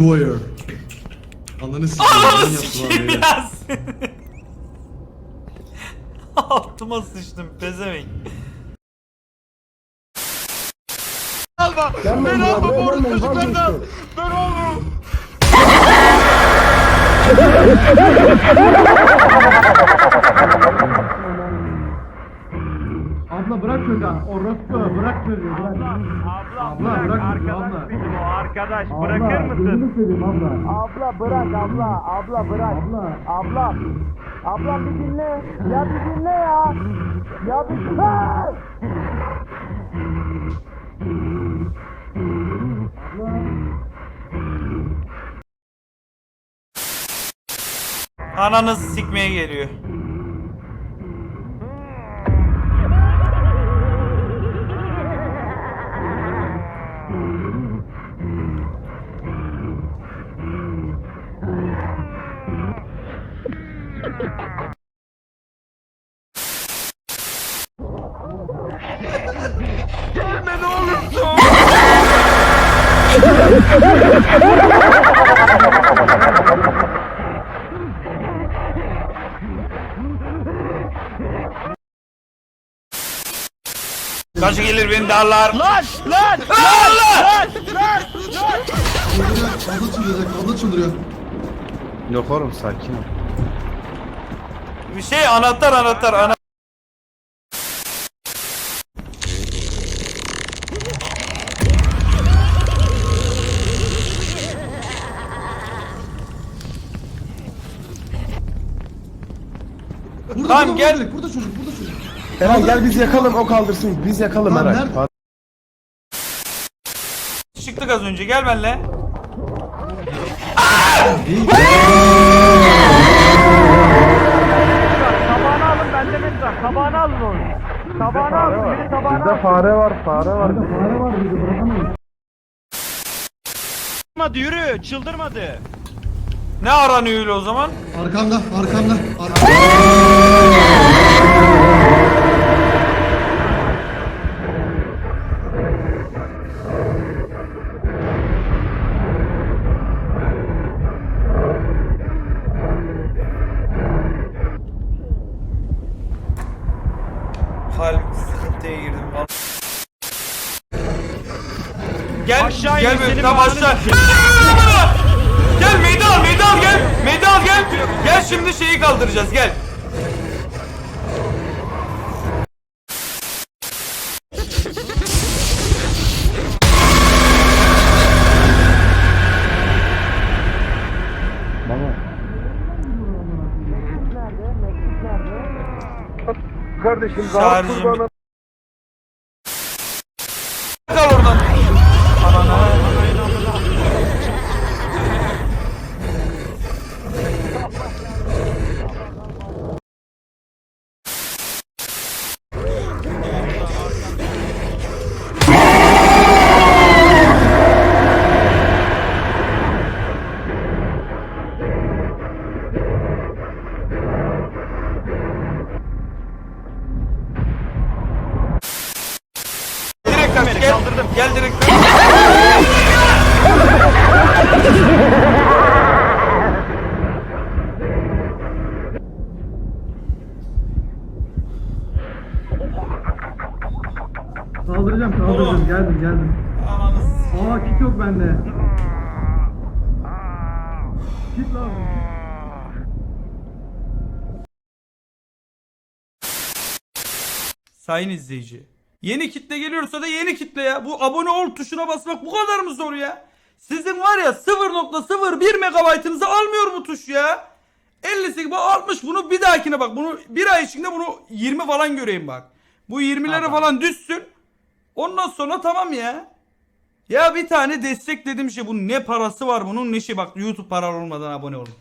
Warrior. Ananı sikeyim. Ananı sikeyim böyle? ya seni. Altıma sıçtım pezevenk. Alma. Beni alma bu orospu çocuklardan. Ben oğlum. Abla bırak çocuğa. Orospu bırak çocuğu. Bırak. Abla, Abla, bırak arkadaş abla. bizim o arkadaş bırakır mısın? seveyim abla. Abla bırak abla, abla bırak. Abla. Abla. Abla bir dinle. Ya bir dinle ya. Ya bir dinle. Ananızı sikmeye geliyor. Kaç gelir beni darlar. Lan lan Allah! Abla çıldıracak. Abla çıldırıyor. Yok oğlum sakin ol. Bir şey anahtar anahtar ana. Tamam, burada, gel. Burada, çocuk. Burada çocuk. Eren gel biz yakalım o kaldırsın. Biz yakalım Lan nerede? Çıktık az önce gel benimle. Tabağını alın bende mi var? Tabağını alın onu. Tabağını alın. Biri tabağını Bizde alın. fare var fare var. Fare var bizi bırakamayız. Çıldırmadı yürü çıldırmadı. Ne aranıyor öyle o zaman? Arkamda. Arkamda. Arkamda. Kalbim sıkıntıya girdim vallahi. Gel Aşağı gel in, senin tam bağrını aşağı. Meydan al meydan al gel. Meydan al gel. Gel şimdi şeyi kaldıracağız gel. Kardeşim Şarjım. Kal oradan. Anana. Gel. Direkt kaç. Kaldıracağım kaldıracağım. Geldim geldim. Aa kit yok bende. Kit lazım. Sayın izleyici. Yeni kitle geliyorsa da yeni kitle ya. Bu abone ol tuşuna basmak bu kadar mı zor ya? Sizin var ya 0.01 megabaytınızı almıyor bu tuş ya. 58 bak 60 bunu bir dahakine bak. Bunu bir ay içinde bunu 20 falan göreyim bak. Bu 20'lere falan düşsün. Ondan sonra tamam ya. Ya bir tane destek dediğim şey bunun ne parası var bunun ne şey bak YouTube paralı olmadan abone olun.